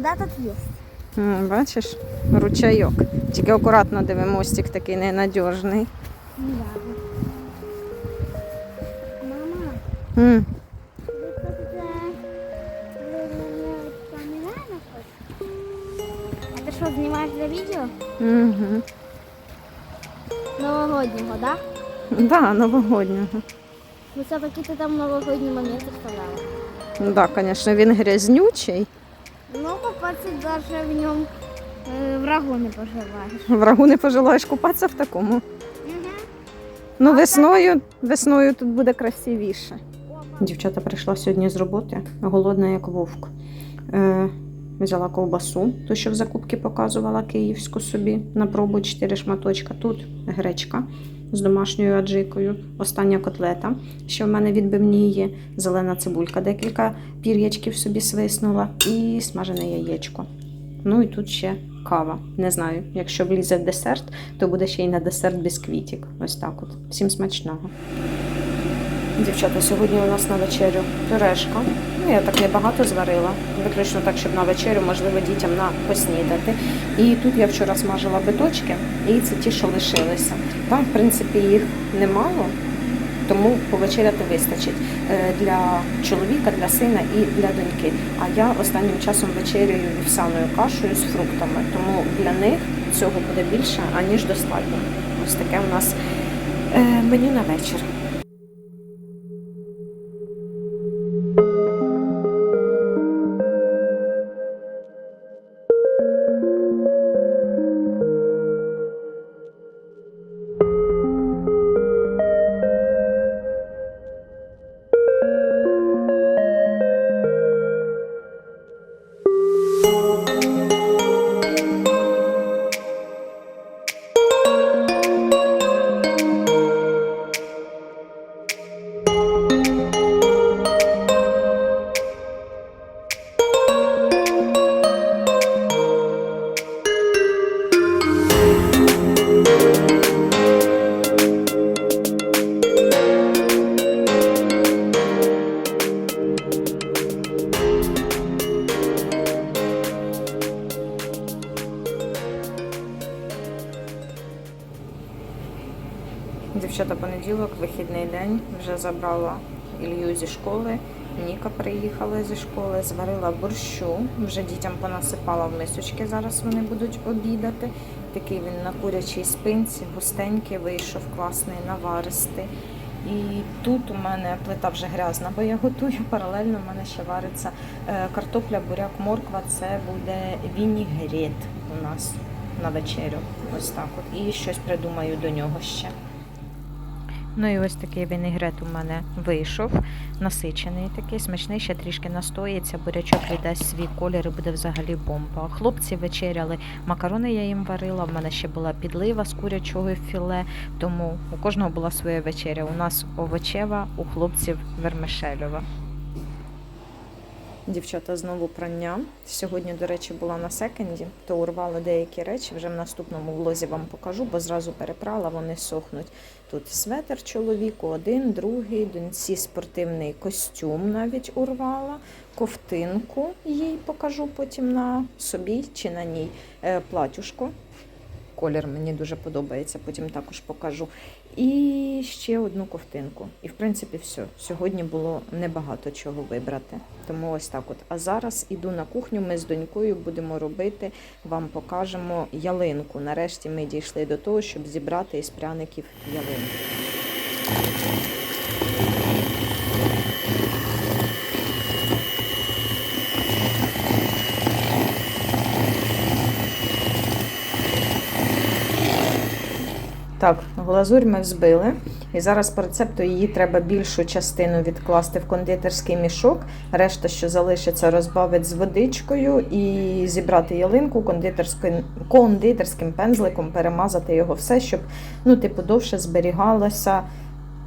вода тут є. Бачиш, ручайок. Тільки акуратно диви, мостик такий ненадіжний. Ну. Мама, М, ви тут ви мене пам'ятаєте хоч? А ти що, знімаєш для відео? Угу. Новогоднього, так? Да, новогоднього. Ну все-таки ти там новогодні моменти вставляла. Так, да, звісно, він грязнючий. Ну, купатися навіть в ньому е, врагу не поживаєш. Врагу не пожелаєш купатися в такому. Угу. Ну, весною, весною тут буде красивіше. Дівчата прийшла сьогодні з роботи, голодна як вовк. Е, взяла ковбасу, ту, що в закупці показувала київську собі на пробу 4 шматочка. Тут гречка з домашньою аджикою, остання котлета, що в мене відбивні є, зелена цибулька, декілька пір'ячків собі свиснула, і смажене яєчко. Ну і тут ще кава. Не знаю, якщо влізе в десерт, то буде ще й на десерт бісквітик. Ось так от. Всім смачного. Дівчата, сьогодні у нас на вечерю пюрешка. Ну, я так небагато зварила, виключно так, щоб на вечерю, можливо, дітям на поснідати. І тут я вчора смажила биточки, і це ті, що лишилися. Там, в принципі, їх немало, тому повечеряти вистачить Е, для чоловіка, для сина і для доньки. А я останнім часом вечерюю вівсяною кашею з фруктами, тому для них цього буде більше, аніж достатньо. Ось таке у нас е, меню на вечір. Дівчата, понеділок, вихідний день. Вже забрала Ілью зі школи. Ніка приїхала зі школи, зварила борщу. Вже дітям понасипала в мисочки. Зараз вони будуть обідати. Такий він на курячій спинці, густенький, вийшов класний, наваристий. І тут у мене плита вже грязна, бо я готую. Паралельно в мене ще вариться е, картопля, буряк, морква. Це буде вінігрет у нас на вечерю. Ось так от. І щось придумаю до нього ще. Ну і ось такий вінегрет у мене вийшов. Насичений такий, смачний, ще трішки настоїться, бурячок віддасть свій колір і буде взагалі бомба. Хлопці вечеряли, макарони я їм варила, в мене ще була підлива з курячого філе, тому у кожного була своя вечеря. У нас овочева, у хлопців вермишельова. Дівчата знову прання. Сьогодні, до речі, була на секенді, то урвала деякі речі. Вже в наступному влозі вам покажу, бо зразу перепрала, вони сохнуть. Тут светр чоловіку, один, другий, доньці спортивний костюм навіть урвала, ковтинку їй покажу потім на собі чи на ній е, платюшко. Колір мені дуже подобається, потім також покажу. І ще одну ковтинку. І в принципі все. Сьогодні було небагато чого вибрати. Тому ось так от. А зараз іду на кухню. Ми з донькою будемо робити, вам покажемо ялинку. Нарешті ми дійшли до того, щоб зібрати із пряників ялинку. Так, глазурь ми взбили. І зараз по рецепту її треба більшу частину відкласти в кондитерський мішок. Решта, що залишиться, розбавити з водичкою і зібрати ялинку кондитерським, кондитерським пензликом, перемазати його все, щоб ну, типу, довше зберігалося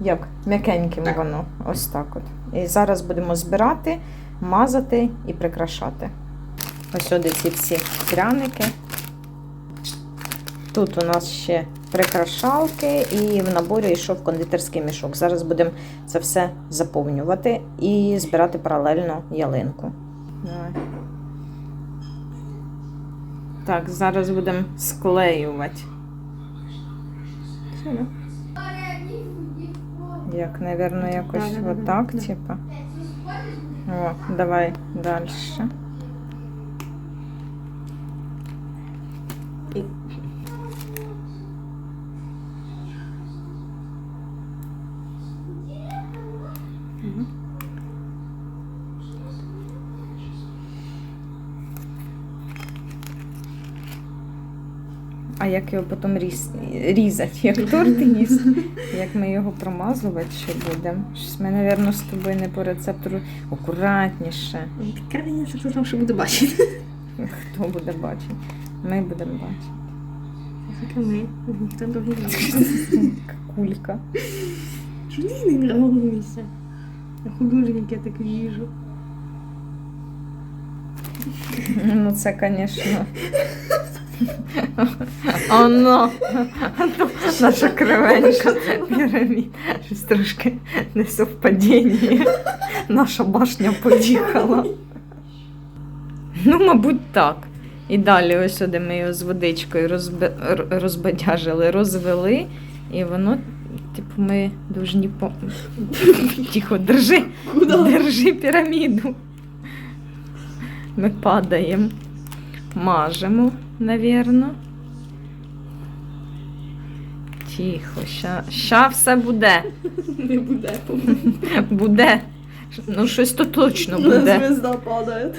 як м'якеньким воно. Ось так от. І зараз будемо збирати, мазати і прикрашати. Ось сюди ці всі пряники. Тут у нас ще прикрашалки, і в наборі йшов кондитерський мішок. Зараз будемо це все заповнювати і збирати паралельно ялинку. Так, зараз будемо склеювати. Все, да? Як, напевно, якось отак, типа. О, давай далі. А як його потім різ... різати, як торт їсти, як ми його промазувати ще будемо. Щось ми, напевно, з тобою не по рецептору акуратніше. Така різниця, хто там що буде бачити. Хто буде бачити? Ми будемо бачити. Таке ми. Ніхто другий не. Кулька. Ти не нравишся? Я художник, я так вижу. Ну, це, звісно. Оно! Наша кривенька пірамід. Щось трошки несовпадіння. Наша башня поїхала. Ну, мабуть, так. І далі, ось сюди ми його з водичкою розбе... р- розбадяжили, розвели, і воно, типу, ми повинні по. Тихо, держи. Держи піраміду. Ми падаємо, мажемо, навірно. Тихо, ща, ща все буде. Не буде. Буде. Ну, щось то точно буде. Звезда падає.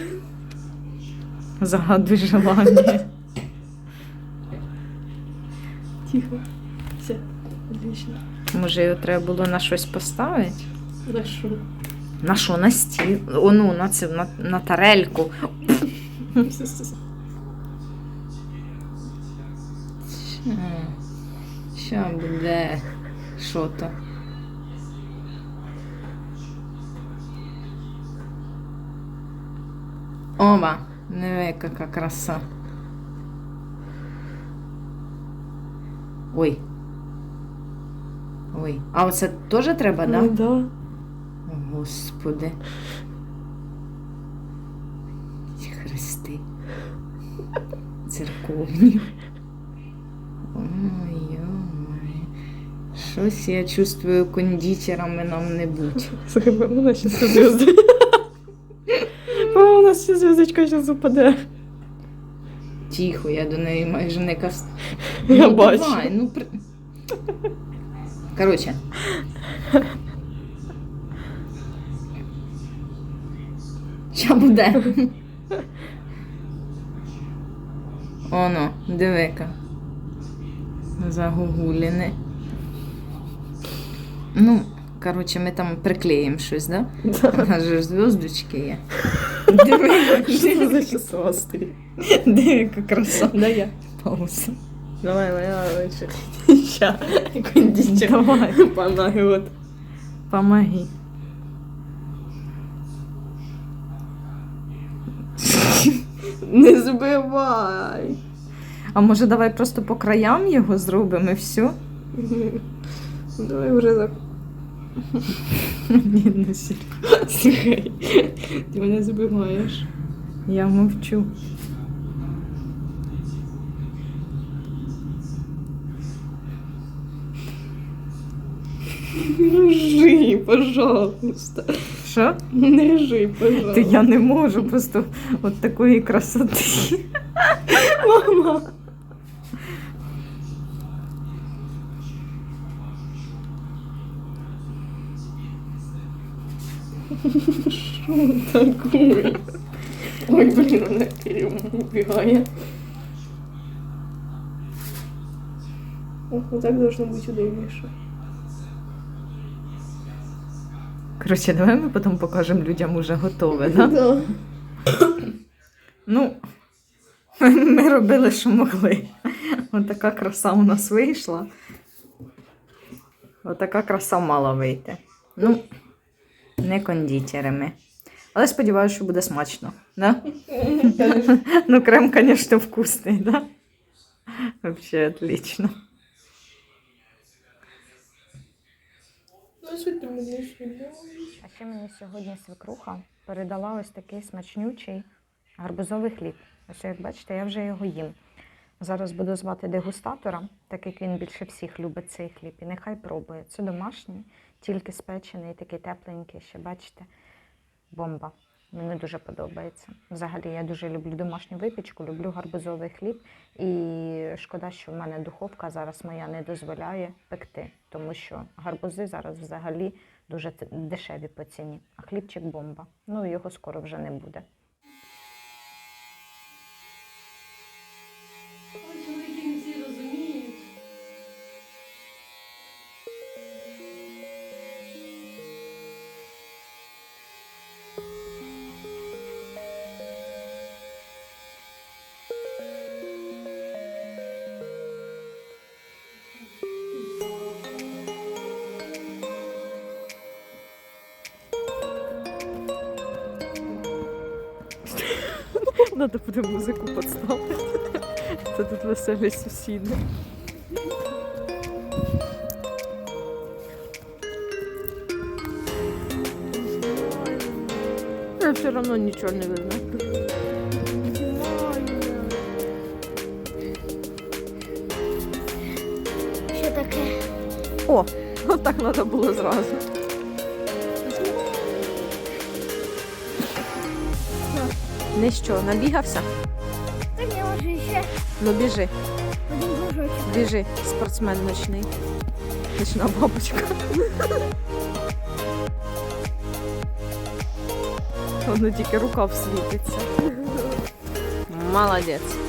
Загадуй желання. Тихо. Все. Отлично. Може, його треба було на щось поставити? Хорошо. На що? На стіл? О, ну, на, цю, на, на тарельку. Ща буде. Що то? Ова, диви, яка краса. Ой. Ой. А оце теж треба, так? Ну Да? да. Господи. Хрести. Церковні. Ой, йомай. Щось я чувствую, кондитерами нам не будь. Слухай, у нас все. О, у нас все звездочка сейчас упаде. Тихо, я до неї майже не кас. Я ну, бачу. Давай, ну при... Коротше. Що буде? Оно, диви-ка. Загугуліни. Ну, коротше, ми там приклеїмо щось, да? У нас же ж зв'язочки є. Диви, Что за шестнадцатый? диви, яка краса. Да я. Пауза. Давай, моя лучше. Ща. Кондитер. Давай. Помогай, вот. Помоги. Не забивай. А може давай просто по краям його зробимо і все? Давай уже за... Ні, не Слухай, ти мене забиваєш. Я мовчу. Не ржи, пожалуйста. Що? Не ржи, Та пожалуйста. я не можу просто от такої красоти. Мама. Що таке? Ой, блін, вона Кирилл убігає. О, вот так должно быть удобнейше. Коротше, давай ми потім покажемо людям уже готове, да? Да. Ну, ми робили, що могли. Отака краса у нас вийшла. Отака краса мала вийти. Ну, не кондитерами. Але сподіваюся, що буде смачно. Да? Ну, крем, звісно, вкусний, да? Вообще отлично. Ну, А ще мені сьогодні свекруха передала ось такий смачнючий Гарбузовий хліб. Ось як бачите, я вже його їм. Зараз буду звати дегустатора, так як він більше всіх любить цей хліб. І нехай пробує. Це домашній, тільки спечений, такий тепленький, ще бачите, бомба. Мені дуже подобається. Взагалі, я дуже люблю домашню випічку, люблю гарбузовий хліб. І шкода, що в мене духовка зараз моя не дозволяє пекти, тому що гарбузи зараз взагалі дуже дешеві по ціні, а хлібчик бомба. Ну його скоро вже не буде. Надо буде музику підставити. Це тут веселі сусіди. А все одно нічого не видно. Що таке? О, отак треба було зразу. Не що, набігався? Та ні, може ще Ну біжи, біжи, спортсмен ночний. Ночна бабочка. Воно тільки рука світиться. Молодець.